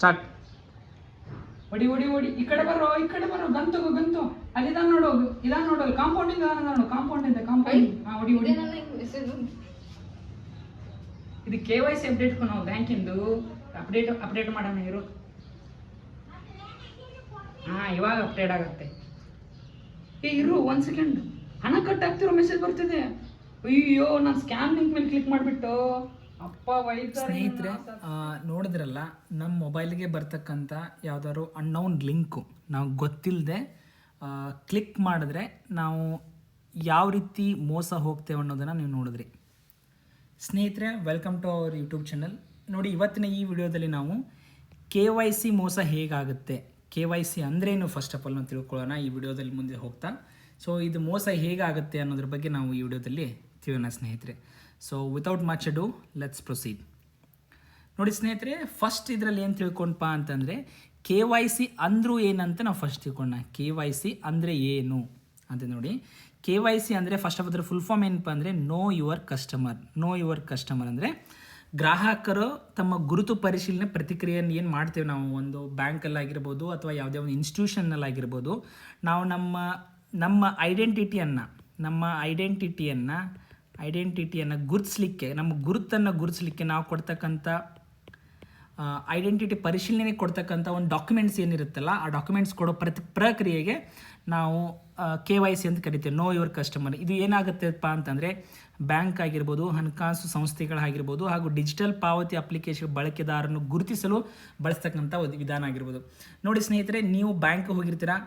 Start ಹೊಡಿ ಹೊಡಿ ಒಡಿ. ಈ ಕಡೆ ಬರೋ ಈ ಕಡೆ ಬರೋ. ಗಂತು ಗಂತು ಅಲ್ಲಿ ಇದಾನ ನೋಡು ಇದಾನ ನೋಡು ಅಲ್ಲಿ ಕಾಂಪೌಂಡ್ ಇಂದ ನೋಡು. ಕಾಂಪೌಂಡ್ ಇಂದ ಕಾಂಪೌಂಡ್ ಹಾ ಒಡಿ ಇದು ಕೆ ವೈ ಸಿ ಅಪ್ಡೇಟ್ ನಾವು ಬ್ಯಾಂಕಿಂದು ಅಪ್ಡೇಟ್ ಅಪ್ಡೇಟ್ ಮಾಡೋಣ ಇರು. ಆ ಇವಾಗ ಅಪ್ಡೇಟ್ ಆಗುತ್ತೆ. ಏ ಇರು ಒಂದ್ ಸೆಕೆಂಡ್ ಹಣ ಕಟ್ ಆಗ್ತಿರೋ ಮೆಸೇಜ್ ಬರ್ತಿದೆ. ಅಯ್ಯೋ ನಾನು ಸ್ಕ್ಯಾನ್ ಲಿಂಕ್ ಮೇಲೆ ಕ್ಲಿಕ್ ಮಾಡಿಬಿಟ್ಟು. ಸ್ನೇಹಿತರೆ ನೋಡಿದ್ರಲ್ಲ ನಮ್ಮ ಮೊಬೈಲ್ಗೆ ಬರ್ತಕ್ಕಂಥ ಯಾವ್ದಾದ್ರು ಅನ್ನೌನ್ ಲಿಂಕು ನಾವು ಗೊತ್ತಿಲ್ಲದೆ ಕ್ಲಿಕ್ ಮಾಡಿದ್ರೆ ನಾವು ಯಾವ ರೀತಿ ಮೋಸ ಹೋಗ್ತೇವೆ ಅನ್ನೋದನ್ನು ನೀವು ನೋಡಿದ್ರಿ. ಸ್ನೇಹಿತರೆ welcome to our YouTube channel ನೋಡಿ ಇವತ್ತಿನ ಈ ವಿಡಿಯೋದಲ್ಲಿ ನಾವು ಕೆ ವೈ ಸಿ ಮೋಸ ಹೇಗಾಗುತ್ತೆ? ಕೆ ವೈ ಸಿ ಅಂದ್ರೇನು ಫಸ್ಟ್ ಆಫ್ ಆಲ್ ನಾವು ತಿಳ್ಕೊಳ್ಳೋಣ ಈ ವಿಡಿಯೋದಲ್ಲಿ ಮುಂದೆ ಹೋಗ್ತಾ. ಸೊ ಇದು ಮೋಸ ಹೇಗಾಗುತ್ತೆ ಅನ್ನೋದ್ರ ಬಗ್ಗೆ ನಾವು ಈ ವಿಡಿಯೋದಲ್ಲಿ ತಿಳಿಯೋಣ ಸ್ನೇಹಿತರೆ. So without much ado let's proceed ನೋಡಿ ಸ್ನೇಹಿತರೆ ಫಸ್ಟ್ ಇದರಲ್ಲಿ ಏನು ತಿಳ್ಕೊಂಡಪ್ಪ ಅಂತಂದರೆ, ಕೆ ವೈ ಸಿ ಅಂದರೂ ಏನಂತ ನಾವು ಫಸ್ಟ್ ತಿಳ್ಕೊಂಡ ಕೆ ವೈ ಸಿ ಅಂದರೆ ಏನು ಅಂತ ನೋಡಿ. ಕೆ ವೈ ಸಿ ಅಂದರೆ ಫಸ್ಟ್ ಆಫ್ ಅದರ ಫುಲ್ ಫಾರ್ಮ್ ಏನಪ್ಪ ಅಂದರೆ know your customer know your customer ಅಂದರೆ, ಗ್ರಾಹಕರು ತಮ್ಮ ಗುರುತು ಪರಿಶೀಲನೆ ಪ್ರತಿಕ್ರಿಯೆಯನ್ನು ಏನು ಮಾಡ್ತೇವೆ ನಾವು? ಒಂದು ಬ್ಯಾಂಕಲ್ಲಾಗಿರ್ಬೋದು ಅಥವಾ ಯಾವುದೇ ಒಂದು ಇನ್ಸ್ಟಿಟ್ಯೂಷನ್ನಲ್ಲಾಗಿರ್ಬೋದು ನಾವು ನಮ್ಮ ನಮ್ಮ ಐಡೆಂಟಿಟಿಯನ್ನು ನಮ್ಮ ಐಡೆಂಟಿಟಿಯನ್ನು ಐಡೆಂಟಿಟಿಯನ್ನು ಗುರುತಿಸ್ಲಿಕ್ಕೆ ನಮ್ಮ ಗುರುತನ್ನು ಗುರುತಿಸ್ಲಿಕ್ಕೆ ನಾವು ಕೊಡ್ತಕ್ಕಂಥ ಐಡೆಂಟಿಟಿ ಪರಿಶೀಲನೆ ಕೊಡ್ತಕ್ಕಂಥ ಒಂದು ಡಾಕ್ಯುಮೆಂಟ್ಸ್ ಏನಿರುತ್ತಲ್ಲ, ಆ ಡಾಕ್ಯುಮೆಂಟ್ಸ್ ಕೊಡೋ ಪ್ರತಿ, ಪ್ರಕ್ರಿಯೆಗೆ ನಾವು ಕೆ ವೈ ಸಿ ಅಂತ ಕರಿತೇವೆ ನೋ ಯುವರ್ ಕಸ್ಟಮರ್ ಇದು ಏನಾಗುತ್ತೆಪ್ಪ ಅಂತಂದರೆ, ಬ್ಯಾಂಕ್ ಆಗಿರ್ಬೋದು, ಹಣಕಾಸು ಸಂಸ್ಥೆಗಳಾಗಿರ್ಬೋದು, ಹಾಗೂ ಡಿಜಿಟಲ್ ಪಾವತಿ ಅಪ್ಲಿಕೇಶನ್ ಬಳಕೆದಾರನ್ನು ಗುರುತಿಸಲು ಬಳಸ್ತಕ್ಕಂಥ ವಿಧಾನ ಆಗಿರ್ಬೋದು. ನೋಡಿ ಸ್ನೇಹಿತರೆ, ನೀವು ಬ್ಯಾಂಕ್ ಹೋಗಿರ್ತೀರಾ?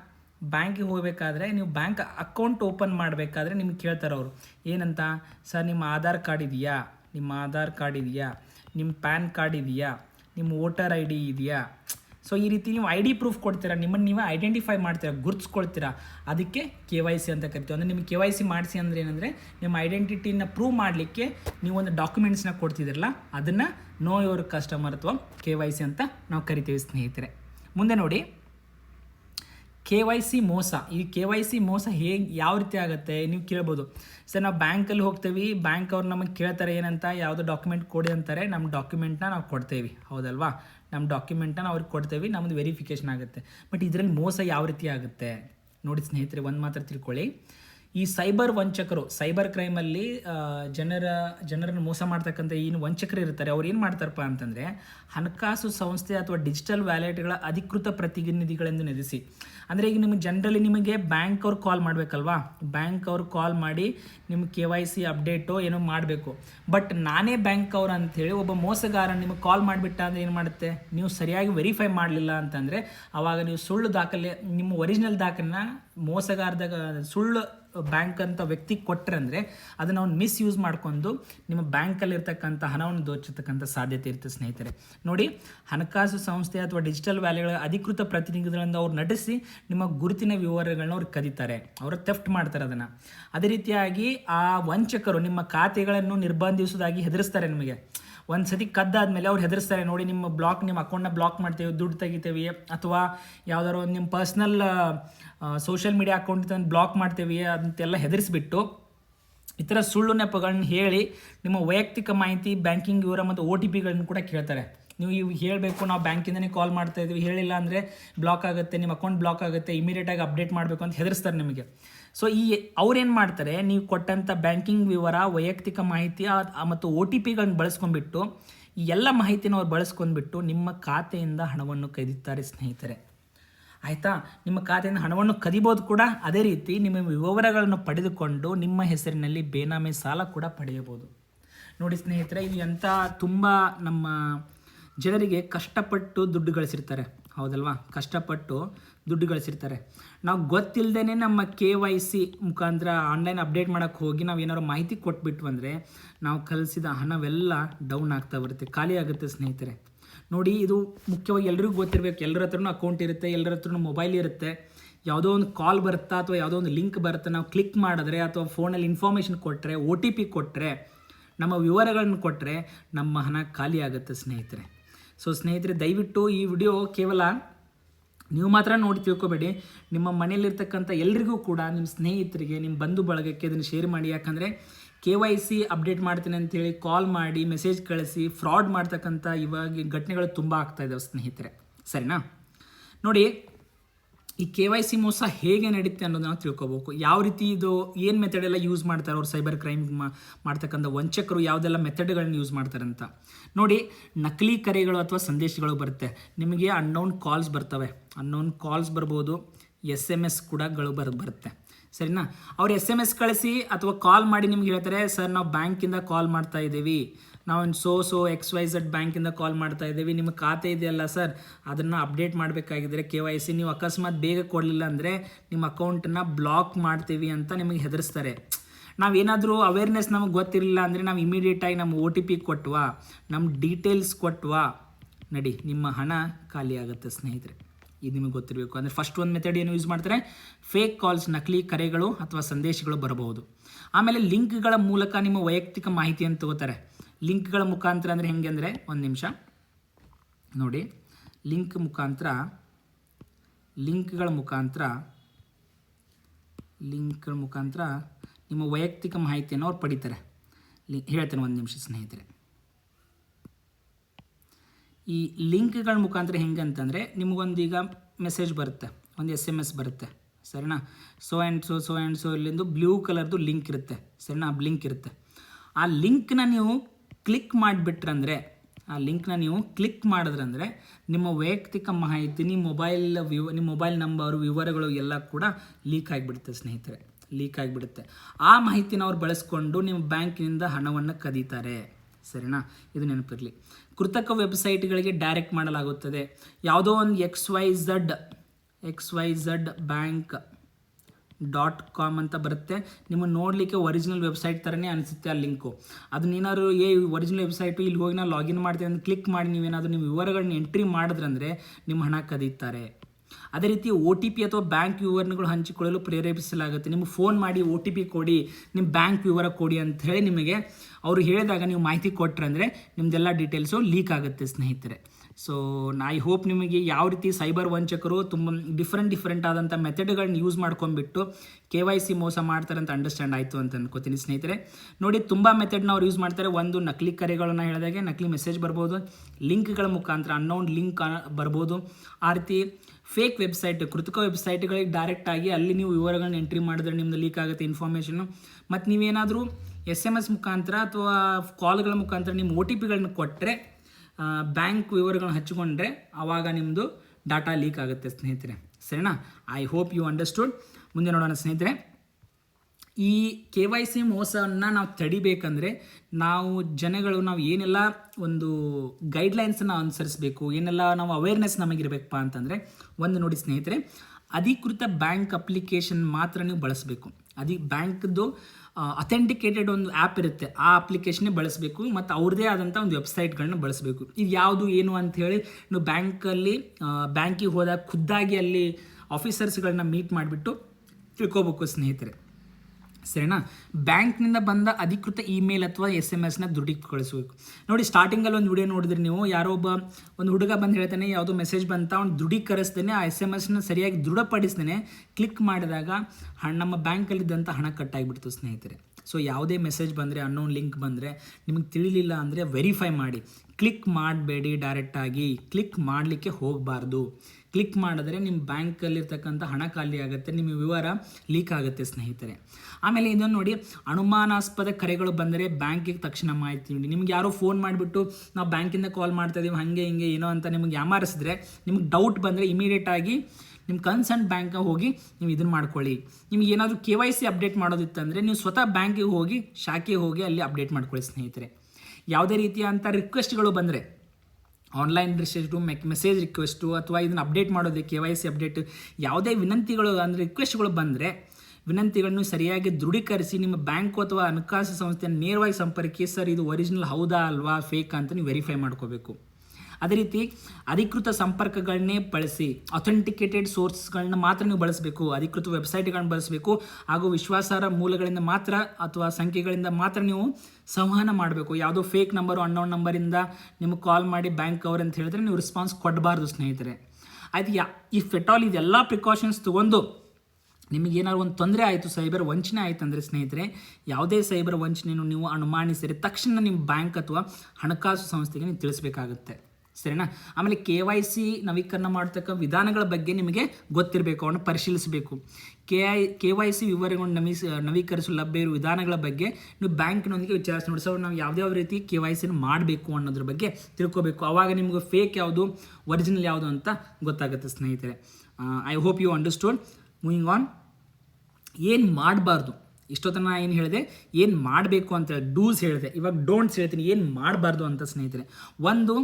ಬ್ಯಾಂಕಿಗೆ ಹೋಗಬೇಕಾದ್ರೆ ನೀವು ಬ್ಯಾಂಕ್ ಅಕೌಂಟ್ ಓಪನ್ ಮಾಡಬೇಕಾದ್ರೆ ನಿಮ್ಗೆ ಕೇಳ್ತಾರೆ ಅವರು. ಏನಂತ? ಸರ್, ನಿಮ್ಮ ಆಧಾರ್ ಕಾರ್ಡ್ ಇದೆಯಾ? ನಿಮ್ಮ ಆಧಾರ್ ಕಾರ್ಡ್ ಇದೆಯಾ? ನಿಮ್ಮ ಪ್ಯಾನ್ ಕಾರ್ಡ್ ಇದೆಯಾ? ನಿಮ್ಮ ವೋಟರ್ ಐ ಡಿ ಇದೆಯಾ? ಸೊ, ಈ ರೀತಿ ನೀವು ಐ ಡಿ ಪ್ರೂಫ್ ಕೊಡ್ತೀರಾ? ನಿಮ್ಮನ್ನು ನೀವೇ ಐಡೆಂಟಿಫೈ ಮಾಡ್ತೀರಾ? ಗುರುತಿಸ್ಕೊಳ್ತೀರಾ? ಅದಕ್ಕೆ ಕೆ ವೈ ಸಿ ಅಂತ ಕರಿತೀವಿ. ಅಂದರೆ ನಿಮಗೆ ಕೆ ವೈ ಸಿ ಮಾಡಿಸಿ ಅಂದರೆ ಏನಂದರೆ, ನಿಮ್ಮ ಐಡೆಂಟಿಟಿನ ಪ್ರೂವ್ ಮಾಡಲಿಕ್ಕೆ ನೀವು ಒಂದು ಡಾಕ್ಯುಮೆಂಟ್ಸ್ನ ಕೊಡ್ತಿದ್ದೀರಲ್ಲ, ಅದನ್ನು ನೋ ಯುವರ್ ಕಸ್ಟಮರ್ ಅಥವಾ ಕೆ ವೈ ಸಿ ಅಂತ ನಾವು ಕರಿತೀವಿ ಸ್ನೇಹಿತರೆ. ಮುಂದೆ ನೋಡಿ. ಕೆ ವೈ ಸಿ ಮೋಸ. ಈ ಕೆ ವೈ ಸಿ ಮೋಸ ಹೇಗೆ, ಯಾವ ರೀತಿ ಆಗುತ್ತೆ ನೀವು ಕೇಳ್ಬೋದು. ಸರ್, ನಾವು ಬ್ಯಾಂಕಲ್ಲಿ ಹೋಗ್ತೀವಿ, ಬ್ಯಾಂಕ್ ಅವ್ರು ನಮಗೆ ಕೇಳ್ತಾರೆ ಏನಂತ, ಯಾವುದೋ ಡಾಕ್ಯುಮೆಂಟ್ ಕೊಡಿ ಅಂತಾರೆ ನಮ್ಮ ಡಾಕ್ಯುಮೆಂಟ್ನ ನಾವು ಕೊಡ್ತೇವೆ. ಹೌದಲ್ವಾ? ನಮ್ಮ ಡಾಕ್ಯುಮೆಂಟ್ನ ಅವ್ರಿಗೆ ಕೊಡ್ತೇವೆ ನಮ್ಮದು ವೆರಿಫಿಕೇಷನ್ ಆಗುತ್ತೆ. ಬಟ್ ಇದರಲ್ಲಿ ಮೋಸ ಯಾವ ರೀತಿ ಆಗುತ್ತೆ? ನೋಡಿ ಸ್ನೇಹಿತರೆ, ಒಂದು ಮಾತ್ರ ತಿಳ್ಕೊಳ್ಳಿ. ಈ ಸೈಬರ್ ವಂಚಕರು, ಸೈಬರ್ ಕ್ರೈಮಲ್ಲಿ ಜನರ, ಜನರನ್ನು ಮೋಸ ಮಾಡ್ತಕ್ಕಂಥ ಏನು ವಂಚಕರು ಇರ್ತಾರೆ, ಅವ್ರು ಏನು ಮಾಡ್ತಾರಪ್ಪ ಅಂತಂದರೆ ಹಣಕಾಸು ಸಂಸ್ಥೆ ಅಥವಾ ಡಿಜಿಟಲ್ ವ್ಯಾಲೆಟ್ಗಳ ಅಧಿಕೃತ ಪ್ರತಿನಿಧಿಗಳೆಂದು ನೆಲೆಸಿ ಅಂದರೆ ಈಗ ನಿಮಗೆ ಜನರಲಿ ನಿಮಗೆ ಬ್ಯಾಂಕ್ ಅವ್ರು ಕಾಲ್ ಮಾಡಬೇಕಲ್ವಾ? ಬ್ಯಾಂಕ್ ಅವ್ರು ಕಾಲ್ ಮಾಡಿ ನಿಮ್ಗೆ ಕೆ ವೈ ಸಿ ಅಪ್ಡೇಟು ಏನೋ ಮಾಡಬೇಕು. ಬಟ್ ನಾನೇ ಬ್ಯಾಂಕ್ ಅವ್ರು ಅಂಥೇಳಿ ಒಬ್ಬ ಮೋಸಗಾರ ನಿಮಗೆ ಕಾಲ್ ಮಾಡಿಬಿಟ್ಟ ಅಂದರೆ ಏನು ಮಾಡುತ್ತೆ? ನೀವು ಸರಿಯಾಗಿ ವೆರಿಫೈ ಮಾಡಲಿಲ್ಲ ಅಂತಂದರೆ ಆವಾಗ ನೀವು ಸುಳ್ಳು ದಾಖಲೆ, ನಿಮ್ಮ ಒರಿಜಿನಲ್ ದಾಖಲೆನ ಮೋಸಗಾರದಾಗ ಸುಳ್ಳು ಬ್ಯಾಂಕ್ ಅಂತ ವ್ಯಕ್ತಿ ಕೊಟ್ಟರೆ ಅಂದರೆ ಅದನ್ನು ಅವ್ನು ಮಿಸ್ಯೂಸ್ ಮಾಡ್ಕೊಂಡು ನಿಮ್ಮ ಬ್ಯಾಂಕಲ್ಲಿ ಇರ್ತಕ್ಕಂಥ ಹಣವನ್ನು ದೋಚತಕ್ಕಂಥ ಸಾಧ್ಯತೆ ಇರುತ್ತೆ ಸ್ನೇಹಿತರೆ. ನೋಡಿ, ಹಣಕಾಸು ಸಂಸ್ಥೆ ಅಥವಾ ಡಿಜಿಟಲ್ ವ್ಯಾಲ್ಯೂಗಳ ಅಧಿಕೃತ ಪ್ರತಿನಿಧಿಗಳನ್ನು ಅವ್ರು ನಟಿಸಿ ನಿಮ್ಮ ಗುರುತಿನ ವಿವರಗಳನ್ನ ಅವ್ರು ಕದೀತಾರೆ. ಅವರು ಥೆಫ್ಟ್ ಮಾಡ್ತಾರೆ ಅದನ್ನು. ಅದೇ ರೀತಿಯಾಗಿ ಆ ವಂಚಕರು ನಿಮ್ಮ ಖಾತೆಗಳನ್ನು ನಿರ್ಬಂಧಿಸುವುದಾಗಿ ಹೆದರಿಸ್ತಾರೆ ನಿಮಗೆ. ಒಂದು ಸತಿ ಕದ್ದಾದ್ಮೇಲೆ ಅವ್ರು ಹೆದರ್ಸ್ತಾರೆ, ನೋಡಿ, ನಿಮ್ಮ ಬ್ಲಾಕ್ ನಿಮ್ಮ ಅಕೌಂಟ್ನ ಬ್ಲಾಕ್ ಮಾಡ್ತೇವೆ, ದುಡ್ಡು ತೆಗಿತೇವೆ, ಅಥವಾ ಯಾವ್ದಾದ್ರು ಒಂದು ನಿಮ್ಮ personal social media account block ಮಾಡ್ತೇವೆ ಅಂತೆಲ್ಲ ಹೆದರಿಸ್ಬಿಟ್ಟು ಈ ಥರ ಸುಳ್ಳು ನೆಪಗಳನ್ನ ಹೇಳಿ ನಿಮ್ಮ ವೈಯಕ್ತಿಕ ಮಾಹಿತಿ ಬ್ಯಾಂಕಿಂಗ್ ವಿವರ ಮತ್ತು ಒ ಟಿ ಪಿಗಳನ್ನು ಕೂಡ ಕೇಳ್ತಾರೆ. ನೀವು ಇವು ಹೇಳಬೇಕು, ನಾವು ಬ್ಯಾಂಕಿಂದನೇ ಕಾಲ್ ಮಾಡ್ತಾ ಇದ್ದೀವಿ ಹೇಳಿಲ್ಲ ಅಂದರೆ ಬ್ಲಾಕ್ ಆಗುತ್ತೆ, ನಿಮ್ಮ ಅಕೌಂಟ್ ಬ್ಲಾಕ್ ಆಗುತ್ತೆ ಇಮಿಡಿಯೇಟಾಗಿ ಅಪ್ಡೇಟ್ ಮಾಡಬೇಕು ಅಂತ ಹೆದರ್ಸ್ತಾರೆ ನಿಮಗೆ. ಸೊ ಈ ಅವ್ರೇನು ಮಾಡ್ತಾರೆ ನೀವು ಕೊಟ್ಟಂಥ ಬ್ಯಾಂಕಿಂಗ್ ವಿವರ, ವೈಯಕ್ತಿಕ ಮಾಹಿತಿ ಮತ್ತು ಒ ಟಿ ಪಿಗಳನ್ನ ಬಳಸ್ಕೊಂಡ್ಬಿಟ್ಟು, ಈ ಎಲ್ಲ ಮಾಹಿತಿನ ಅವ್ರು ಬಳಸ್ಕೊಂಡ್ಬಿಟ್ಟು ನಿಮ್ಮ ಖಾತೆಯಿಂದ ಹಣವನ್ನು ಕದೀತಾರೆ ಸ್ನೇಹಿತರೆ. ಆಯಿತಾ? ನಿಮ್ಮ ಖಾತೆಯಿಂದ ಹಣವನ್ನು ಕದಿಬೋದು ಕೂಡ ಅದೇ ರೀತಿ ನಿಮ್ಮ ವಿವರಗಳನ್ನು ಪಡೆದುಕೊಂಡು ನಿಮ್ಮ ಹೆಸರಿನಲ್ಲಿ ಬೇನಾಮಿ ಸಾಲ ಕೂಡ ಪಡೆಯಬಹುದು ನೋಡಿ ಸ್ನೇಹಿತರೆ, ಇದು ಎಂಥ ತುಂಬ ನಮ್ಮ ಜನರಿಗೆ ಕಷ್ಟಪಟ್ಟು ದುಡ್ಡು ಗಳಿಸಿರ್ತಾರೆ. ಹೌದಲ್ವಾ? ಕಷ್ಟಪಟ್ಟು ದುಡ್ಡು ಗಳಿಸಿರ್ತಾರೆ. ನಾವು ಗೊತ್ತಿಲ್ಲದೇ ನಮ್ಮ ಕೆ ವೈ ಸಿ ಮುಖಾಂತರ ಆನ್ಲೈನ್ ಅಪ್ಡೇಟ್ ಮಾಡೋಕ್ಕೆ ಹೋಗಿ ನಾವು ಏನಾದ್ರು ಮಾಹಿತಿ ಕೊಟ್ಬಿಟ್ಟು ಅಂದರೆ ನಾವು ಕಲಿಸಿದ ಹಣವೆಲ್ಲ ಡೌನ್ ಆಗ್ತಾ ಬರುತ್ತೆ, ಖಾಲಿ ಆಗುತ್ತೆ ಸ್ನೇಹಿತರೆ. ನೋಡಿ ಇದು ಮುಖ್ಯವಾಗಿ ಎಲ್ರಿಗೂ ಗೊತ್ತಿರಬೇಕು ಎಲ್ಲರ ಹತ್ರನೂ ಅಕೌಂಟ್ ಇರುತ್ತೆ ಎಲ್ಲರ ಹತ್ರನೂ ಮೊಬೈಲ್ ಇರುತ್ತೆ. ಯಾವುದೋ ಒಂದು ಕಾಲ್ ಬರುತ್ತಾ ಅಥವಾ ಯಾವುದೋ ಒಂದು ಲಿಂಕ್ ಬರುತ್ತೆ ನಾವು ಕ್ಲಿಕ್ ಮಾಡಿದ್ರೆ ಅಥವಾ ಫೋನಲ್ಲಿ ಇನ್ಫಾರ್ಮೇಷನ್ ಕೊಟ್ಟರೆ ಒ ಟಿ ಪಿ ಕೊಟ್ಟರೆ ನಮ್ಮ ವಿವರಗಳನ್ನು ಕೊಟ್ಟರೆ ನಮ್ಮ ಹಣ ಖಾಲಿ ಆಗುತ್ತೆ ಸ್ನೇಹಿತರೆ. ಸೊ ಸ್ನೇಹಿತರೆ, ದಯವಿಟ್ಟು ಈ ವಿಡಿಯೋ ಕೇವಲ ನೀವು ಮಾತ್ರ ನೋಡಿ ತಿಳ್ಕೊಬೇಡಿ. ನಿಮ್ಮ ಮನೆಯಲ್ಲಿರ್ತಕ್ಕಂಥ ಎಲ್ರಿಗೂ ಕೂಡ ನಿಮ್ಮ ಸ್ನೇಹಿತರಿಗೆ, ನಿಮ್ಮ ಬಂಧು ಬಳಗಕ್ಕೆ ಇದನ್ನು ಶೇರ್ ಮಾಡಿ. ಯಾಕಂದರೆ ಕೆ ವೈ ಸಿ ಅಪ್ಡೇಟ್ ಮಾಡ್ತೀನಿ ಅಂತೇಳಿ ಕಾಲ್ ಮಾಡಿ ಮೆಸೇಜ್ ಕಳಿಸಿ ಫ್ರಾಡ್ ಮಾಡ್ತಕ್ಕಂಥ ಇವಾಗ ಘಟನೆಗಳು ತುಂಬ ಆಗ್ತಾ ಇದ್ದಾವೆ ಸ್ನೇಹಿತರೆ. ಸರಿನಾ? ನೋಡಿ ಈ ಕೆ ವೈ ಸಿ ಮೋಸ ಹೇಗೆ ನಡೀತೆ ಅನ್ನೋದನ್ನ ತಿಳ್ಕೊಬೇಕು. ಯಾವ ರೀತಿ ಇದು, ಏನು ಮೆಥಡ್ ಎಲ್ಲ ಯೂಸ್ ಮಾಡ್ತಾರೆ ಅವ್ರು ಸೈಬರ್ ಕ್ರೈಮ್ ಮಾಡ್ತಕ್ಕಂಥ ವಂಚಕರು, ಯಾವುದೆಲ್ಲ ಮೆಥಡ್ಗಳನ್ನ ಯೂಸ್ ಮಾಡ್ತಾರೆ ಅಂತ. ನೋಡಿ, ನಕಲಿ ಕರೆಗಳು ಅಥವಾ ಸಂದೇಶಗಳು ಬರುತ್ತೆ. ನಿಮಗೆ ಅನ್ನೋನ್ ಕಾಲ್ಸ್ ಬರ್ತವೆ. ಅನ್ನೋನ್ ಕಾಲ್ಸ್ ಬರ್ಬೋದು ಎಸ್ ಎಂ ಎಸ್ ಕೂಡಗಳು ಬರ್, ಬರುತ್ತೆ. ಸರಿನಾ? ಅವ್ರು ಎಸ್ ಎಂ ಎಸ್ ಕಳಿಸಿ ಅಥವಾ ಕಾಲ್ ಮಾಡಿ ನಿಮ್ಗೆ ಹೇಳ್ತಾರೆ, ಸರ್, ನಾವು ಬ್ಯಾಂಕಿಂದ ಕಾಲ್ ಮಾಡ್ತಾ ಇದ್ದೀವಿ ನಾವು so so X Y Z ಬ್ಯಾಂಕಿಂದ ಕಾಲ್ ಮಾಡ್ತಾ ಇದ್ದೀವಿ. ನಿಮ್ಮ ಖಾತೆ ಇದೆಯಲ್ಲ ಸರ್, ಅದನ್ನು ಅಪ್ಡೇಟ್ ಮಾಡಬೇಕಾಗಿದ್ದರೆ ಕೆ ವೈ ಸಿ, ನೀವು ಅಕಸ್ಮಾತ್ ಬೇಗ ಕೊಡಲಿಲ್ಲ ಅಂದರೆ ನಿಮ್ಮ ಅಕೌಂಟನ್ನು ಬ್ಲಾಕ್ ಮಾಡ್ತೀವಿ ಅಂತ ನಿಮಗೆ ಹೆದರಿಸ್ತಾರೆ. ನಾವೇನಾದರೂ ಅವೇರ್ನೆಸ್ ನಮಗೆ ಗೊತ್ತಿರಲಿಲ್ಲ ಅಂದರೆ ನಾವು ಇಮಿಡಿಯೇಟಾಗಿ ನಮ್ಮ ಒ ಟಿ ಪಿ ಕೊಟ್ವಾ ನಮ್ಮ ಡೀಟೇಲ್ಸ್ ಕೊಟ್ವಾ. ನಡಿ, ನಿಮ್ಮ ಹಣ ಖಾಲಿಯಾಗುತ್ತೆ ಸ್ನೇಹಿತರೆ. ಇದು ನಿಮಗೆ ಗೊತ್ತಿರಬೇಕು. ಅಂದರೆ ಫಸ್ಟ್ ಒಂದು ಮೆಥಡ್ ಏನು ಯೂಸ್ ಮಾಡ್ತಾರೆ? ಫೇಕ್ ಕಾಲ್ಸ್ ನಕಲಿ ಕರೆಗಳು ಅಥವಾ ಸಂದೇಶಗಳು ಬರಬಹುದು. ಆಮೇಲೆ ಲಿಂಕ್ಗಳ ಮೂಲಕ ನಿಮ್ಮ ವೈಯಕ್ತಿಕ ಮಾಹಿತಿಯನ್ನು ತಗೋತಾರೆ. ಲಿಂಕ್ಗಳ ಮುಖಾಂತರ ಅಂದರೆ ಹೆಂಗೆ ಅಂದರೆ ಒಂದು ನಿಮಿಷ. ನೋಡಿ, ಲಿಂಕ್ ಮುಖಾಂತರ, ಲಿಂಕ್ಗಳ ಮುಖಾಂತರ ಲಿಂಕ್ಗಳ ಮುಖಾಂತರ ನಿಮ್ಮ ವೈಯಕ್ತಿಕ ಮಾಹಿತಿಯನ್ನು ಅವ್ರು ಪಡಿತಾರೆ. ಲಿ, ಹೇಳ್ತೇನೆ ಒಂದು ನಿಮಿಷ ಸ್ನೇಹಿತರೆ. ಈ ಲಿಂಕ್ಗಳ ಮುಖಾಂತರ ಹೆಂಗೆ ಅಂತಂದರೆ ನಿಮಗೊಂದೀಗ ಮೆಸೇಜ್ ಬರುತ್ತೆ, ಒಂದು ಎಸ್ ಎಂ ಎಸ್ ಬರುತ್ತೆ, ಸರಿನಾ? So and so so and so ಇಲ್ಲಿಂದು blue ಕಲರ್ದು ಲಿಂಕ್ ಇರುತ್ತೆ, ಸರಿನಾ? ಲಿಂಕ್ ಇರುತ್ತೆ. ಆ ಲಿಂಕ್ನ ನೀವು ಕ್ಲಿಕ್ ಮಾಡಿಬಿಟ್ರಂದರೆ, ಆ ಲಿಂಕ್ನ ನೀವು ಕ್ಲಿಕ್ ಮಾಡಿದ್ರಂದರೆ, ನಿಮ್ಮ ವೈಯಕ್ತಿಕ ಮಾಹಿತಿ, ನಿಮ್ಮ ಮೊಬೈಲ್ ವಿವ ನಿಮ್ಮ ಮೊಬೈಲ್ ನಂಬರು ವಿವರಗಳು ಎಲ್ಲ ಕೂಡ ಲೀಕ್ ಆಗಿಬಿಡುತ್ತೆ ಸ್ನೇಹಿತರೆ. ಲೀಕ್ ಆಗಿಬಿಡುತ್ತೆ. ಆ ಮಾಹಿತಿನ ಅವ್ರು ಬಳಸ್ಕೊಂಡು ನಿಮ್ಮ ಬ್ಯಾಂಕಿನಿಂದ ಹಣವನ್ನು ಕದೀತಾರೆ. ಸರಿನಾ? ಇದು ನೆನಪಿರಲಿ. ಕೃತಕ ವೆಬ್ಸೈಟ್ಗಳಿಗೆ ಡೈರೆಕ್ಟ್ ಮಾಡಲಾಗುತ್ತದೆ. ಯಾವುದೋ ಒಂದು X Y Z X Y Z bank dot com ಅಂತ ಬರುತ್ತೆ. ನಿಮ್ಮನ್ನು ನೋಡಲಿಕ್ಕೆ ಒರಿಜಿನಲ್ ವೆಬ್ಸೈಟ್ ಥರನೇ ಅನಿಸುತ್ತೆ ಆ ಲಿಂಕು ಅದನ್ನೇನಾದ್ರು ಏ ಒರಿಜಿನಲ್ ವೆಬ್ಸೈಟು ಇಲ್ಲಿ ಹೋಗಿ ನಾವು ಲಾಗಿನ್ ಮಾಡ್ತೀನಿ ಅಂತ ಕ್ಲಿಕ್ ಮಾಡಿ ನೀವೇನಾದರೂ ನಿಮ್ಮ ವಿವರಗಳನ್ನ ಎಂಟ್ರಿ ಮಾಡಿದ್ರಂದರೆ ನಿಮ್ಮ ಹಣ ಕದೀತಾರೆ. ಅದೇ ರೀತಿ ಒ ಟಿ ಪಿ ಅಥವಾ ಬ್ಯಾಂಕ್ ವಿವರಗಳು ಹಂಚಿಕೊಳ್ಳಲು ಪ್ರೇರೇಪಿಸಲಾಗುತ್ತೆ. ನಿಮಗೆ ಫೋನ್ ಮಾಡಿ ಒ ಟಿ ಪಿ ಕೊಡಿ ನಿಮ್ಮ ಬ್ಯಾಂಕ್ ವಿವರ ಕೊಡಿ ಅಂತ ಹೇಳಿ ನಿಮಗೆ ಅವರು ಹೇಳಿದಾಗ ನೀವು ಮಾಹಿತಿ ಕೊಟ್ಟರೆ ಅಂದರೆ ನಿಮ್ಮದೆಲ್ಲ ಡೀಟೇಲ್ಸು ಲೀಕ್ ಆಗುತ್ತೆ ಸ್ನೇಹಿತರೆ. ಸೊ ಐ ಹೋಪ್ ನಿಮಗೆ ಯಾವ ರೀತಿ ಸೈಬರ್ ವಂಚಕರು ತುಂಬ ಡಿಫ್ರೆಂಟ್ ಡಿಫ್ರೆಂಟ್ ಆದಂಥ ಮೆಥಡ್ಗಳನ್ನ ಯೂಸ್ ಮಾಡ್ಕೊಂಡ್ಬಿಟ್ಟು ಕೆ ವೈ ಸಿ ಮೋಸ ಮಾಡ್ತಾರೆ ಅಂತ ಅಂಡರ್ಸ್ಟ್ಯಾಂಡ್ ಆಯಿತು ಅಂತ ಅನ್ಕೋತೀನಿ ಸ್ನೇಹಿತರೆ. ನೋಡಿ, ತುಂಬ ಮೆಥಡ್ನ ಅವ್ರು ಯೂಸ್ ಮಾಡ್ತಾರೆ. ಒಂದು ನಕಲಿ ಕರೆಗಳನ್ನ ಹೇಳಿದಾಗೆ ನಕಲಿ ಮೆಸೇಜ್ ಬರ್ಬೋದು, ಲಿಂಕ್ಗಳ ಮುಖಾಂತರ ಅನ್ನೌಂಡ್ ಲಿಂಕ್ ಬರ್ಬೋದು. ಆ ರೀತಿ ಫೇಕ್ ವೆಬ್ಸೈಟ್ ಕೃತಕ ವೆಬ್ಸೈಟ್ಗಳಿಗೆ ಡೈರೆಕ್ಟಾಗಿ ಅಲ್ಲಿ ನೀವು ವಿವರಗಳನ್ನ ಎಂಟ್ರಿ ಮಾಡಿದ್ರೆ ನಿಮ್ದು ಲೀಕ್ ಆಗುತ್ತೆ ಇನ್ಫಾರ್ಮೇಷನು ಮತ್ತು ನೀವೇನಾದರೂ ಎಸ್ ಎಂ ಎಸ್ ಮುಖಾಂತರ ಅಥವಾ ಕಾಲ್ಗಳ ಮುಖಾಂತರ ನಿಮ್ಮ ಒ ಟಿ ಪಿಗಳನ್ನ ಕೊಟ್ಟರೆ ಬ್ಯಾಂಕ್ ವಿವರಗಳನ್ನ ಹಚ್ಚಿಕೊಂಡ್ರೆ ಆವಾಗ ನಿಮ್ಮದು ಡಾಟಾ ಲೀಕ್ ಆಗುತ್ತೆ ಸ್ನೇಹಿತರೆ. ಸರಿನಾ? ಐ ಹೋಪ್ ಯು ಅಂಡರ್ಸ್ಟುಡ್ ಮುಂದೆ ನೋಡೋಣ ಸ್ನೇಹಿತರೆ. ಈ ಕೆ ವೈ ಸಿ ಮೋಸವನ್ನು ನಾವು ತಡಿಬೇಕಂದ್ರೆ ನಾವು ಜನಗಳು ನಾವು ಏನೆಲ್ಲ ಒಂದು ಗೈಡ್ಲೈನ್ಸನ್ನು ಅನುಸರಿಸಬೇಕು, ಏನೆಲ್ಲ ನಾವು ಅವೇರ್ನೆಸ್ ನಮಗಿರಬೇಕಪ್ಪ ಅಂತಂದರೆ ಒಂದು ನೋಡಿ ಸ್ನೇಹಿತರೆ, ಅಧಿಕೃತ ಬ್ಯಾಂಕ್ ಅಪ್ಲಿಕೇಶನ್ ಮಾತ್ರ ನೀವು ಬಳಸಬೇಕು. ಅದಿ ಬ್ಯಾಂಕ್ದು ಅಥೆಂಟಿಕೇಟೆಡ್ ಒಂದು ಆ್ಯಪ್ ಇರುತ್ತೆ. ಆ ಅಪ್ಲಿಕೇಶನ್ನೇ ಬಳಸಬೇಕು, ಮತ್ತು ಅವ್ರದ್ದೇ ಆದಂಥ ಒಂದು ವೆಬ್ಸೈಟ್ಗಳನ್ನ ಬಳಸಬೇಕು. ಇದು ಯಾವುದು, ಏನು ಅಂಥೇಳಿ ನೀವು ಬ್ಯಾಂಕಲ್ಲಿ ಬ್ಯಾಂಕಿಗೆ ಹೋದಾಗ ಖುದ್ದಾಗಿ ಅಲ್ಲಿ ಆಫೀಸರ್ಸ್ಗಳನ್ನ ಮೀಟ್ ಮಾಡಿಬಿಟ್ಟು ತಿಳ್ಕೊಬೇಕು ಸ್ನೇಹಿತರೆ. ಸರಿನಾ? ಬ್ಯಾಂಕ್ನಿಂದ ಬಂದ ಅಧಿಕೃತ ಇಮೇಲ್ ಅಥವಾ ಎಸ್ ಎಂ ಎಸ್ನ ದೃಢೀಕರಿಸಬೇಕು. ನೋಡಿ, ಸ್ಟಾರ್ಟಿಂಗಲ್ಲಿ ಒಂದು ವಿಡಿಯೋ ನೋಡಿದ್ರಿ ನೀವು ಯಾರೋ ಒಬ್ಬ ಒಂದು ಹುಡುಗ ಬಂದು ಹೇಳ್ತಾನೆ, ಯಾವುದೋ ಮೆಸೇಜ್ ಬಂತ, ಅವ್ನು ದೃಢೀಕರಿಸ್ತಾನೆ ಆ ಎಸ್ ಎಂ ಎಸ್ನ ಸರಿಯಾಗಿ ದೃಢಪಡಿಸ್ತಾನೆ ಕ್ಲಿಕ್ ಮಾಡಿದಾಗ ಹಣ, ನಮ್ಮ ಬ್ಯಾಂಕಲ್ಲಿದ್ದಂಥ ಹಣ ಕಟ್ಟಾಗಿಬಿಡ್ತು, ಸ್ನೇಹಿತರೆ. ಸೊ, ಯಾವುದೇ ಮೆಸೇಜ್ ಬಂದರೆ ಅನ್ನೋನ್ ಲಿಂಕ್ ಬಂದರೆ, ನಿಮಗೆ ತಿಳಿಲಿಲ್ಲ ಅಂದರೆ ವೆರಿಫೈ ಮಾಡಿ. ಕ್ಲಿಕ್ ಮಾಡಬೇಡಿ ಡೈರೆಕ್ಟಾಗಿ. ಕ್ಲಿಕ್ ಮಾಡಲಿಕ್ಕೆ ಹೋಗಬಾರ್ದು. ಕ್ಲಿಕ್ ಮಾಡಿದ್ರೆ ನಿಮ್ಮ ಬ್ಯಾಂಕಲ್ಲಿರ್ತಕ್ಕಂಥ ಹಣ ಖಾಲಿ ಆಗುತ್ತೆ ನಿಮ್ಮ ವಿವರ ಲೀಕ್ ಆಗುತ್ತೆ ಸ್ನೇಹಿತರೆ. ಆಮೇಲೆ ಇದನ್ನು ನೋಡಿ, ಅನುಮಾನಾಸ್ಪದ ಕರೆಗಳು ಬಂದರೆ ಬ್ಯಾಂಕಿಗೆ ತಕ್ಷಣ ಮಾಹಿತಿ ನೀಡಿ. ನಿಮ್ಗೆ ಯಾರೋ ಫೋನ್ ಮಾಡಿಬಿಟ್ಟು, ನಾವು ಬ್ಯಾಂಕಿಂದ ಕಾಲ್ ಮಾಡ್ತಾ ಹಾಗೆ, ಹಿಂಗೆ, ಏನೋ ಅಂತ ನಿಮಗೆ ಯಾಮಾರಿಸಿದ್ರೆ, ನಿಮ್ಗೆ ಡೌಟ್ ಬಂದರೆ ಇಮಿಡಿಯೇಟಾಗಿ ನಿಮ್ಮ ಕನ್ಸರ್ನ್ ಬ್ಯಾಂಕ್ಗೆ ಹೋಗಿ ನೀವು ಇದನ್ನು ಮಾಡ್ಕೊಳ್ಳಿ. ನಿಮ್ಗೆ ಏನಾದರೂ ಕೆ ವೈ ಸಿ ಅಪ್ಡೇಟ್ ಮಾಡೋದಿತ್ತಂದರೆ ನೀವು ಸ್ವತಃ ಬ್ಯಾಂಕಿಗೆ ಹೋಗಿ, ಶಾಖೆಗೆ ಹೋಗಿ ಅಲ್ಲಿ ಅಪ್ಡೇಟ್ ಮಾಡ್ಕೊಳ್ಳಿ ಸ್ನೇಹಿತರೆ. ಯಾವುದೇ ರೀತಿಯಾದಂಥ ರಿಕ್ವೆಸ್ಟ್ಗಳು ಬಂದರೆ ಆನ್ಲೈನ್ ರಿಸೆಸ್ಟು ಮೆಕ್ ಮೆಸೇಜ್ ರಿಕ್ವೆಸ್ಟು ಅಥವಾ ಇದನ್ನು ಅಪ್ಡೇಟ್ ಮಾಡೋದಕ್ಕೆ ಕೆ ವೈ ಸಿ ಅಪ್ಡೇಟ್ ಯಾವುದೇ ವಿನಂತಿಗಳು ಅಂದರೆ ರಿಕ್ವೆಸ್ಟ್ಗಳು ಬಂದರೆ ವಿನಂತಿಗಳನ್ನು ಸರಿಯಾಗಿ ದೃಢೀಕರಿಸಿ ನಿಮ್ಮ ಬ್ಯಾಂಕು ಅಥವಾ ಹಣಕಾಸು ಸಂಸ್ಥೆಯನ್ನು ನೇರವಾಗಿ ಸಂಪರ್ಕಿಸಿ, ಸರ್, ಇದು ಒರಿಜಿನಲ್ ಹೌದಾ, ಅಲ್ವಾ ಫೇಕ್ ಅಂತ ನೀವು ವೆರಿಫೈ ಮಾಡ್ಕೋಬೇಕು. ಅದೇ ರೀತಿ ಅಧಿಕೃತ ಸಂಪರ್ಕಗಳನ್ನೇ ಬಳಸಿ ಅಥೆಂಟಿಕೇಟೆಡ್ ಸೋರ್ಸ್ಗಳನ್ನ ಮಾತ್ರ ನೀವು ಬಳಸಬೇಕು, ಅಧಿಕೃತ ವೆಬ್ಸೈಟ್ಗಳನ್ನ ಬಳಸಬೇಕು, ಹಾಗೂ ವಿಶ್ವಾಸಾರ್ಹ ಮೂಲಗಳಿಂದ ಮಾತ್ರ ಅಥವಾ ಸಂಖ್ಯೆಗಳಿಂದ ಮಾತ್ರ ನೀವು ಸಂವಹನ ಮಾಡಬೇಕು. ಯಾವುದೋ ಫೇಕ್ ನಂಬರು ಅನ್ನೋನ್ ನಂಬರಿಂದ ನಿಮಗೆ ಕಾಲ್ ಮಾಡಿ ಬ್ಯಾಂಕ್ ಅವ್ರು ಅಂತ ಹೇಳಿದ್ರೆ ನೀವು ರೆಸ್ಪಾನ್ಸ್ ಕೊಡಬಾರ್ದು, ಸ್ನೇಹಿತರೆ. ಆಯ್ತು, ಯಾ ಈ ಆಲ್ ಇದೆಲ್ಲ ಪ್ರಿಕಾಷನ್ಸ್ ತೊಗೊಂಡು ನಿಮಗೇನಾದ್ರು ಒಂದು ತೊಂದರೆ ಆಯಿತು ಸೈಬರ್ ವಂಚನೆ ಆಯಿತು ಅಂದರೆ ಸ್ನೇಹಿತರೆ, ಯಾವುದೇ ಸೈಬರ್ ವಂಚನೆಯನ್ನು ನೀವು ಅನುಮಾನಿಸಿದರೆ ತಕ್ಷಣ ನಿಮ್ಮ ಬ್ಯಾಂಕ್ ಅಥವಾ ಹಣಕಾಸು ಸಂಸ್ಥೆಗೆ ನೀವು ತಿಳಿಸ್ಬೇಕಾಗುತ್ತೆ. ಸರಿನಾ? ಆಮೇಲೆ ಕೆ ವೈ ಸಿ ನವೀಕರಣ ಮಾಡ್ತಕ್ಕ ವಿಧಾನಗಳ ಬಗ್ಗೆ ನಿಮಗೆ ಗೊತ್ತಿರಬೇಕು ಅವನ್ನ ಪರಿಶೀಲಿಸಬೇಕು. K I, K Y C ವಿವರಗಳನ್ನು ನವೀಸ್ ನವೀಕರಿಸಲು ಲಭ್ಯ ಇರುವ ವಿಧಾನಗಳ ಬಗ್ಗೆ ನೀವು ಬ್ಯಾಂಕಿನೊಂದಿಗೆ ವಿಚಾರಿಸಿ ನೋಡಿ. ಸರ್, ನಾವು ಯಾವ್ದಾವ ರೀತಿ ಕೆ ವೈ ಸಿನ ಮಾಡಬೇಕು ಅನ್ನೋದ್ರ ಬಗ್ಗೆ ತಿಳ್ಕೊಬೇಕು. ಆವಾಗ ನಿಮಗೆ ಫೇಕ್ ಯಾವುದು ಒರಿಜಿನಲ್ ಯಾವುದು ಅಂತ ಗೊತ್ತಾಗುತ್ತೆ ಸ್ನೇಹಿತರೆ. I hope you understood moving on ಏನು ಮಾಡಬಾರ್ದು? ಇಷ್ಟೊತ್ತನ ಏನು ಹೇಳಿದೆ? ಏನು ಮಾಡಬೇಕು ಅಂತ ಹೇಳಿ ಡೂಸ್ ಹೇಳಿದೆ. ಇವಾಗ ಡೋಂಟ್ಸ್ ಹೇಳ್ತೀನಿ. ಏನು ಮಾಡಬಾರ್ದು ಅಂತ ಸ್ನೇಹಿತರೆ. ಒಂದು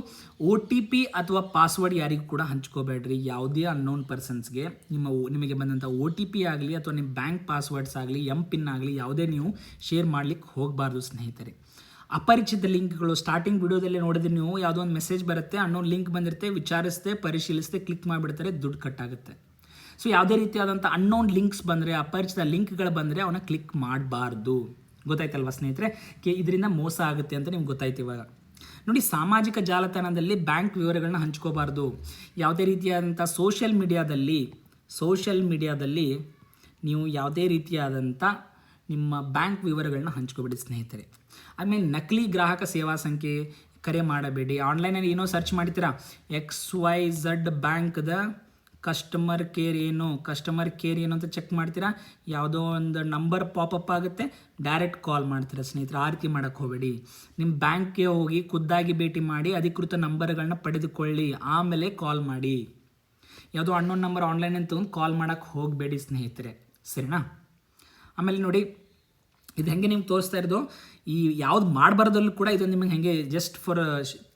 ಒ ಟಿ ಪಿ ಅಥವಾ ಪಾಸ್ವರ್ಡ್ ಯಾರಿಗೂ ಕೂಡ ಹಂಚ್ಕೋಬೇಡ್ರಿ. ಯಾವುದೇ ಅನ್ನೋನ್ ಪರ್ಸನ್ಸ್ಗೆ ನಿಮ್ಮ ನಿಮಗೆ ಬಂದಂಥ ಒ ಟಿ ಪಿ ಆಗಲಿ ಅಥವಾ ನಿಮ್ಮ ಬ್ಯಾಂಕ್ ಪಾಸ್ವರ್ಡ್ಸ್ ಆಗಲಿ ಎಂ ಪಿನ್ ಆಗಲಿ ಯಾವುದೇ ನೀವು ಶೇರ್ ಮಾಡ್ಲಿಕ್ಕೆ ಹೋಗಬಾರ್ದು ಸ್ನೇಹಿತರೆ. ಅಪರಿಚಿತ ಲಿಂಕ್ಗಳು. ಸ್ಟಾರ್ಟಿಂಗ್ ವಿಡಿಯೋದಲ್ಲಿ ನೋಡಿದ್ರೆ ನೀವು ಯಾವುದೋ ಒಂದು ಮೆಸೇಜ್ ಬರುತ್ತೆ ಅನ್ನೋ ಲಿಂಕ್ ಬಂದಿರುತ್ತೆ ವಿಚಾರಿಸ್ತೆ ಪರಿಶೀಲಿಸ್ತೆ ಕ್ಲಿಕ್ ಮಾಡಿಬಿಡ್ತಾರೆ, ದುಡ್ಡು ಕಟ್ಟಾಗುತ್ತೆ ಸೊ ಯಾವುದೇ ರೀತಿಯಾದಂಥ ಅನ್ನೋನ್ ಲಿಂಕ್ಸ್ ಬಂದರೆ, ಅಪರಿಚಿತ ಲಿಂಕ್ಗಳು ಬಂದರೆ ಅವನ್ನ ಕ್ಲಿಕ್ ಮಾಡಬಾರ್ದು. ಗೊತ್ತಾಯ್ತಲ್ವ ಸ್ನೇಹಿತರೆ? ಕೆ, ಇದರಿಂದ ಮೋಸ ಆಗುತ್ತೆ ಅಂತ ನಿಮ್ಗೆ ಗೊತ್ತಾಯ್ತು ಇವಾಗ. ನೋಡಿ, ಸಾಮಾಜಿಕ ಜಾಲತಾಣದಲ್ಲಿ ಬ್ಯಾಂಕ್ ವಿವರಗಳನ್ನ ಹಂಚ್ಕೋಬಾರ್ದು. ಯಾವುದೇ ರೀತಿಯಾದಂಥ ಸೋಷಿಯಲ್ ಮೀಡಿಯಾದಲ್ಲಿ ಸೋಷಿಯಲ್ ಮೀಡಿಯಾದಲ್ಲಿ ನೀವು ಯಾವುದೇ ರೀತಿಯಾದಂಥ ನಿಮ್ಮ ಬ್ಯಾಂಕ್ ವಿವರಗಳನ್ನ ಹಂಚ್ಕೋಬೇಡಿ ಸ್ನೇಹಿತರೆ. ಆಮೇಲೆ ನಕಲಿ ಗ್ರಾಹಕ ಸೇವಾ ಸಂಖ್ಯೆ ಕರೆ ಮಾಡಬೇಡಿ. ಆನ್ಲೈನಲ್ಲಿ ಏನೋ ಸರ್ಚ್ ಮಾಡ್ತೀರಾ? ಎಕ್ಸ್ ವೈ ಝಡ್ ಬ್ಯಾಂಕ್ದ ಕಸ್ಟಮರ್ ಕೇರ್ ಏನು? ಕಸ್ಟಮರ್ ಕೇರ್ ಏನು ಅಂತ ಚೆಕ್ ಮಾಡ್ತೀರಾ? ಯಾವುದೋ ಒಂದು ನಂಬರ್ ಪಾಪಪ್ ಆಗುತ್ತೆ ಡೈರೆಕ್ಟ್ ಕಾಲ್ ಮಾಡ್ತೀರಾ ಸ್ನೇಹಿತರೆ ಆ ರೀತಿ ಮಾಡೋಕ್ಕೆ ಹೋಗಬೇಡಿ ನಿಮ್ಮ ಬ್ಯಾಂಕ್ಗೆ ಹೋಗಿ ಖುದ್ದಾಗಿ ಭೇಟಿ ಮಾಡಿ ಅಧಿಕೃತ ನಂಬರ್ಗಳನ್ನ ಪಡೆದುಕೊಳ್ಳಿ, ಆಮೇಲೆ ಕಾಲ್ ಮಾಡಿ. ಯಾವುದೋ ಅನ್ನೋನ್ ನಂಬರ್ ಆನ್ಲೈನ್ ಅಂತ ಕಾಲ್ ಮಾಡೋಕ್ಕೆ ಹೋಗಬೇಡಿ ಸ್ನೇಹಿತರೆ, ಸರಿನಾ? ಆಮೇಲೆ ನೋಡಿ ಇದು ಹೆಂಗೆ ನಿಮ್ಗೆ ತೋರಿಸ್ತಾ ಇರೋದು? ಈ ಯಾವ್ದು ಮಾಡಬಾರ್ದಲ್ಲೂ ಕೂಡ ಇದು ನಿಮಗೆ ಹೆಂಗೆ ಜಸ್ಟ್ ಫಾರ್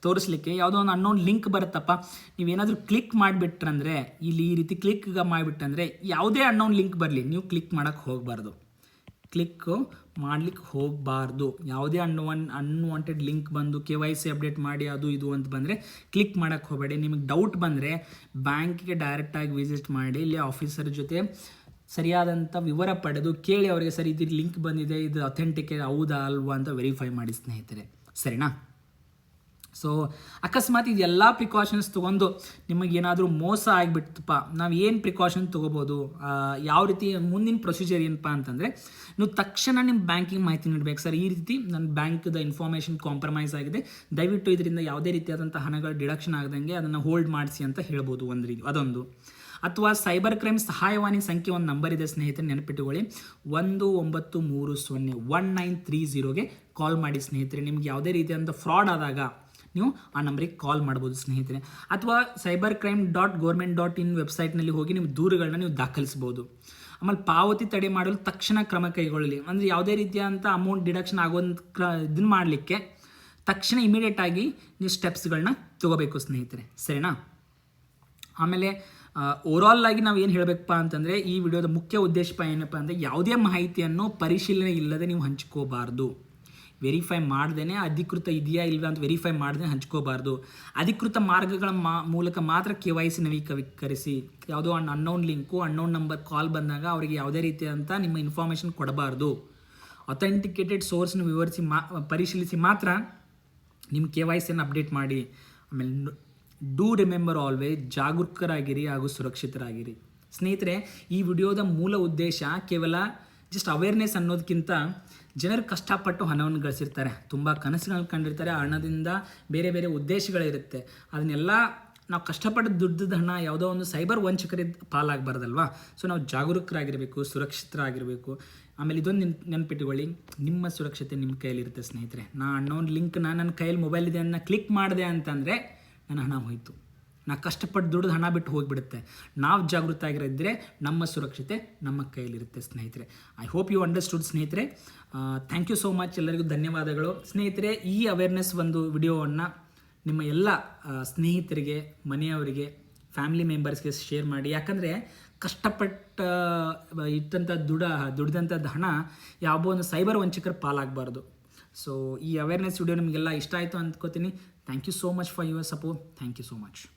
ತೋರಿಸ್ಲಿಕ್ಕೆ ಯಾವುದೋ ಒಂದು ಅನ್ನೋನ್ ಲಿಂಕ್ ಬರುತ್ತಪ್ಪ. ನೀವೇನಾದರೂ ಕ್ಲಿಕ್ ಮಾಡಿಬಿಟ್ರಂದ್ರೆ, ಇಲ್ಲಿ ಈ ರೀತಿ ಕ್ಲಿಕ್ ಮಾಡಿಬಿಟ್ಟಂದ್ರೆ ಯಾವುದೇ ಅನ್ನೋನ್ ಲಿಂಕ್ ಬರಲಿ, ನೀವು ಕ್ಲಿಕ್ ಮಾಡೋಕ್ಕೆ ಹೋಗಬಾರ್ದು. ಕ್ಲಿಕ್ಕು ಮಾಡ್ಲಿಕ್ಕೆ ಹೋಗಬಾರ್ದು. ಯಾವುದೇ ಅನ್ವನ್ ಅನ್ವಾಂಟೆಡ್ ಲಿಂಕ್ ಬಂದು ಕೆ ವೈ ಸಿ ಅಪ್ಡೇಟ್ ಮಾಡಿ ಅದು ಇದು ಅಂತ ಬಂದರೆ ಕ್ಲಿಕ್ ಮಾಡೋಕ್ಕೆ ಹೋಗಬೇಡಿ. ನಿಮಗೆ ಡೌಟ್ ಬಂದರೆ ಬ್ಯಾಂಕಿಗೆ ಡೈರೆಕ್ಟಾಗಿ ವಿಸಿಟ್ ಮಾಡಿ, ಇಲ್ಲಿ ಆಫೀಸರ್ ಜೊತೆ ಸರಿಯಾದಂಥ ವಿವರ ಪಡೆದು ಕೇಳಿ ಅವರಿಗೆ ಸರಿ, ಇದು ಲಿಂಕ್ ಬಂದಿದೆ, ಇದು ಅಥೆಂಟಿಕ್ ಹೌದಾ ಅಲ್ವಾ ಅಂತ ವೆರಿಫೈ ಮಾಡಿ ಸ್ನೇಹಿತರೆ. ಸರಿನಾ? ಸೊ ಅಕಸ್ಮಾತ್ ಇದೆಲ್ಲ ಪ್ರಿಕಾಷನ್ಸ್ ತೊಗೊಂಡು ನಿಮಗೇನಾದರೂ ಮೋಸ ಆಗಿಬಿಡ್ತಪ್ಪ ನಾವು ಏನು ಪ್ರಿಕಾಷನ್ ತೊಗೋಬೋದು? ಯಾವ ರೀತಿ ಮುಂದಿನ ಪ್ರೊಸೀಜರ್ ಏನಪ್ಪ ಅಂತಂದರೆ, ನೀವು ತಕ್ಷಣ ನಿಮ್ಮ ಬ್ಯಾಂಕಿಂಗ್ ಮಾಹಿತಿ ನೀಡಬೇಕು. ಸರ್, ಈ ರೀತಿ ನನ್ನ ಬ್ಯಾಂಕ್ದ ಇನ್ಫಾರ್ಮೇಷನ್ ಕಾಂಪ್ರಮೈಸ್ ಆಗಿದೆ. ದಯವಿಟ್ಟು ಇದರಿಂದ ಯಾವುದೇ ರೀತಿಯಾದಂಥ ಹಣಗಳು ಡಿಡಕ್ಷನ್ ಆಗದಂಗೆ ಅದನ್ನು ಹೋಲ್ಡ್ ಮಾಡಿಸಿ ಅಂತ ಹೇಳ್ಬೋದು ಒಂದು ರೀತಿ, ಅದೊಂದು. ಅಥವಾ ಸೈಬರ್ ಕ್ರೈಮ್ ಸಹಾಯವಾಣಿ ಸಂಖ್ಯೆ ಒಂದು ನಂಬರ್ ಇದೆ ಸ್ನೇಹಿತರೆ ನೆನಪಿಟ್ಟುಕೊಳ್ಳಿ ಒಂದು ಒಂಬತ್ತು ಮೂರು ಸೊನ್ನೆ ಒನ್ ನೈನ್ ತ್ರೀ ಜೀರೋಗೆ ಕಾಲ್ ಮಾಡಿ ಸ್ನೇಹಿತರೆ. ನಿಮ್ಗೆ ಯಾವುದೇ ರೀತಿಯಾದಂಥ ಫ್ರಾಡ್ ಆದಾಗ ನೀವು ಆ ನಂಬರಿಗೆ ಕಾಲ್ ಮಾಡ್ಬೋದು ಸ್ನೇಹಿತರೆ. ಅಥವಾ cyber crime dot government dot in ವೆಬ್ಸೈಟ್ನಲ್ಲಿ ಹೋಗಿ ನಿಮ್ಮ ದೂರುಗಳನ್ನ ನೀವು ದಾಖಲಿಸ್ಬೋದು. ಆಮೇಲೆ ಪಾವತಿ ತಡೆ ಮಾಡಲು ತಕ್ಷಣ ಕ್ರಮ ಕೈಗೊಳ್ಳಲಿ ಅಂದರೆ ಯಾವುದೇ ರೀತಿಯಾದಂಥ ಅಮೌಂಟ್ ಡಿಡಕ್ಷನ್ ಆಗೋದು ಕ್ರ, ಇದನ್ನು ಮಾಡಲಿಕ್ಕೆ ತಕ್ಷಣ ಇಮಿಡಿಯೇಟ್ ಆಗಿ ನೀವು ಸ್ಟೆಪ್ಸ್ಗಳನ್ನ ತೊಗೋಬೇಕು ಸ್ನೇಹಿತರೆ. ಸರಿನಾ? ಆಮೇಲೆ ಓವರಾಲ್ ಆಗಿ ನಾವು ಏನು ಹೇಳಬೇಕಪ್ಪ ಅಂತಂದರೆ, ಈ ವಿಡಿಯೋದ ಮುಖ್ಯ ಉದ್ದೇಶಪ ಏನಪ್ಪ ಅಂದರೆ, ಯಾವುದೇ ಮಾಹಿತಿಯನ್ನು ಪರಿಶೀಲನೆ ಇಲ್ಲದೆ ನೀವು ಹಂಚ್ಕೋಬಾರ್ದು. ವೆರಿಫೈ ಮಾಡ್ದೇ ಅಧಿಕೃತ ಇದೆಯಾ ಇಲ್ವಾ ಅಂತ ವೆರಿಫೈ ಮಾಡದೆ ಹಂಚ್ಕೋಬಾರ್ದು. ಅಧಿಕೃತ ಮಾರ್ಗಗಳ ಮಾ, ಮೂಲಕ ಮಾತ್ರ ಕೆ ವೈ ಸಿ ನವೀಕರಿಸಿ. ಯಾವುದೋ ಅನ್ unknown link unknown number call ಬಂದಾಗ ಅವರಿಗೆ ಯಾವುದೇ ರೀತಿಯಾದಂಥ ನಿಮ್ಮ ಇನ್ಫಾರ್ಮೇಷನ್ ಕೊಡಬಾರ್ದು. ಅಥೆಂಟಿಕೇಟೆಡ್ ಸೋರ್ಸ್ನ ವಿವರಿಸಿ ಮಾ, ಪರಿಶೀಲಿಸಿ ಮಾತ್ರ ನಿಮ್ಮ ಕೆ ವೈ ಸಿಯನ್ನು ಅಪ್ಡೇಟ್ ಮಾಡಿ. ಆಮೇಲೆ ಡೂ ರಿಮೆಂಬರ್ ಆಲ್ವೇಸ್ ಜಾಗರೂಕರಾಗಿರಿ ಹಾಗೂ ಸುರಕ್ಷಿತರಾಗಿರಿ. ಸ್ನೇಹಿತರೆ, ಈ ವಿಡಿಯೋದ ಮೂಲ ಉದ್ದೇಶ ಕೇವಲ ಜಸ್ಟ್ ಅವೇರ್ನೆಸ್ ಅನ್ನೋದಕ್ಕಿಂತ ಜನರು ಕಷ್ಟಪಟ್ಟು ಹಣವನ್ನು ಗಳಿಸಿರ್ತಾರೆ. ತುಂಬ ಕನಸುಗಳನ್ನ ಕಂಡಿರ್ತಾರೆ ಆ ಹಣದಿಂದ ಬೇರೆ ಬೇರೆ ಉದ್ದೇಶಗಳಿರುತ್ತೆ. ಅದನ್ನೆಲ್ಲ ನಾವು ಕಷ್ಟಪಟ್ಟು ದುಡ್ಡದ ಹಣ ಯಾವುದೋ ಒಂದು ಸೈಬರ್ ವಂಚಕರಿಂದ ಪಾಲಾಗಬಾರ್ದಲ್ವಾ? ಸೊ ನಾವು ಜಾಗರೂಕರಾಗಿರಬೇಕು, ಸುರಕ್ಷಿತರಾಗಿರಬೇಕು. ಆಮೇಲೆ ಇದೊಂದು ನೆನ್, ನೆನ್ಪಿಟ್ಕೊಳ್ಳಿ, ನಿಮ್ಮ ಸುರಕ್ಷತೆ ನಿಮ್ಮ ಕೈಯಲ್ಲಿರುತ್ತೆ ಸ್ನೇಹಿತರೆ. ನಾ ಲಿಂಕ್ ನಾನು ನನ್ನ ಕೈಯಲ್ಲಿ ಮೊಬೈಲ್ ಇದೆ ಅನ್ನ ಕ್ಲಿಕ್ ಮಾಡಿದೆ ಅಂತಂದರೆ ನನ್ನ ಹಣ ಹೋಯಿತು. ನಾ ಕಷ್ಟಪಟ್ಟು ದುಡ್ದು ಹಣ ಬಿಟ್ಟು ಹೋಗಿಬಿಡುತ್ತೆ. ನಾವು ಜಾಗೃತ ಆಗಿರೋದ್ರೆ ನಮ್ಮ ಸುರಕ್ಷತೆ ನಮ್ಮ ಕೈಯಲ್ಲಿರುತ್ತೆ ಸ್ನೇಹಿತರೆ. ಐ ಹೋಪ್ ಯು ಅಂಡರ್ಸ್ಟುಡ್ ಸ್ನೇಹಿತರೆ. ಥ್ಯಾಂಕ್ ಯು ಸೋ ಮಚ್ ಎಲ್ಲರಿಗೂ ಧನ್ಯವಾದಗಳು. ಸ್ನೇಹಿತರೆ, ಈ ಅವೇರ್ನೆಸ್ ಒಂದು ವಿಡಿಯೋವನ್ನು ನಿಮ್ಮ ಎಲ್ಲ ಸ್ನೇಹಿತರಿಗೆ, ಮನೆಯವರಿಗೆ ಫ್ಯಾಮಿಲಿ ಮೆಂಬರ್ಸ್ಗೆ ಶೇರ್ ಮಾಡಿ. ಯಾಕಂದರೆ ಕಷ್ಟಪಟ್ಟ ಇಟ್ಟಂಥ ದುಡ ದುಡ್ದಂಥದ್ದು ಹಣ ಯಾವುದೋ ಒಂದು ಸೈಬರ್ ವಂಚಕರ ಪಾಲಾಗಬಾರ್ದು. ಸೊ ಈ ಅವೇರ್ನೆಸ್ ವಿಡಿಯೋ ನಿಮಗೆಲ್ಲ ಇಷ್ಟ ಆಯಿತು ಅಂದ್ಕೋತೀನಿ. Thank you so much for your support. Thank you so much.